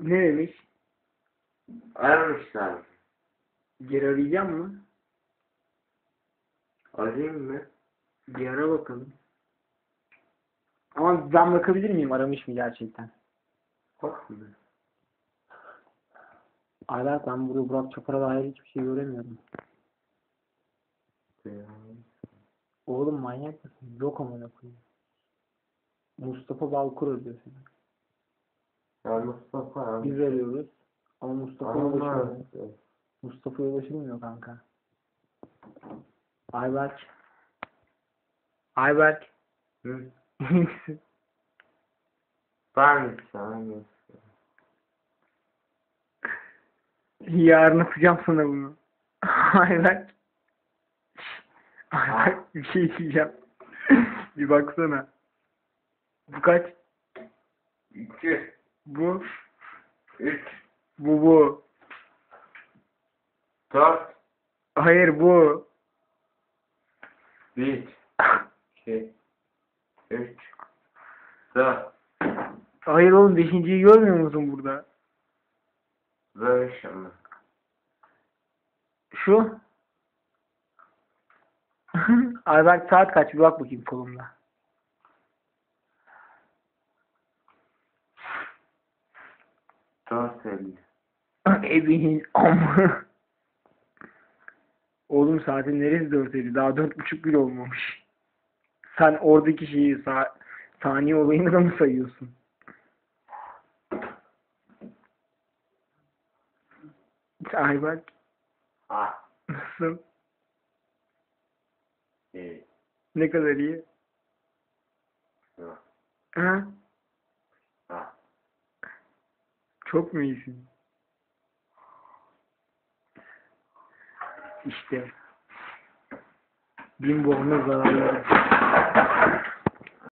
Ne demiş? Aramışlar. Geri arayacağım mı? Arayayım mı? Bir ara bakalım. Ama ben bakabilir miyim aramış mı gerçekten? Bak mı? Aylar ben burada Burak Çapar'a dair hiçbir şey göremiyorum. Oğlum manyak mısın? Yok amına koyayım. Mustafa Balkur arıyor seni. Ya Mustafa abi. Biz arıyoruz. Ama Mustafa'ya Allah. ulaşılmıyor. Mustafa'ya ulaşılmıyor kanka. Ayberk. Ayberk. Hı. Ben sana Yarın atacağım sana bunu. Ayberk. Ayberk bir şey diyeceğim. bir baksana. Bu kaç? İki, Bu. üç, Bu bu. dört, Hayır bu. bir, iki, üç, dört, Hayır oğlum beşinciyi görmüyor musun burada? beş ama. Şu. Ayberk saat kaç? Bir bak bakayım kolumda. Elli. Ebeğin amma. Oğlum saatin neresi dört elli? Daha dört buçuk bile olmamış. Sen oradaki şeyi sa saniye olayını da mı sayıyorsun? Ayberk Ha. nasıl? İyi. Ne kadar iyi? Ha? Ha. Çok mu iyisin? İşte. Bin boğma zararları.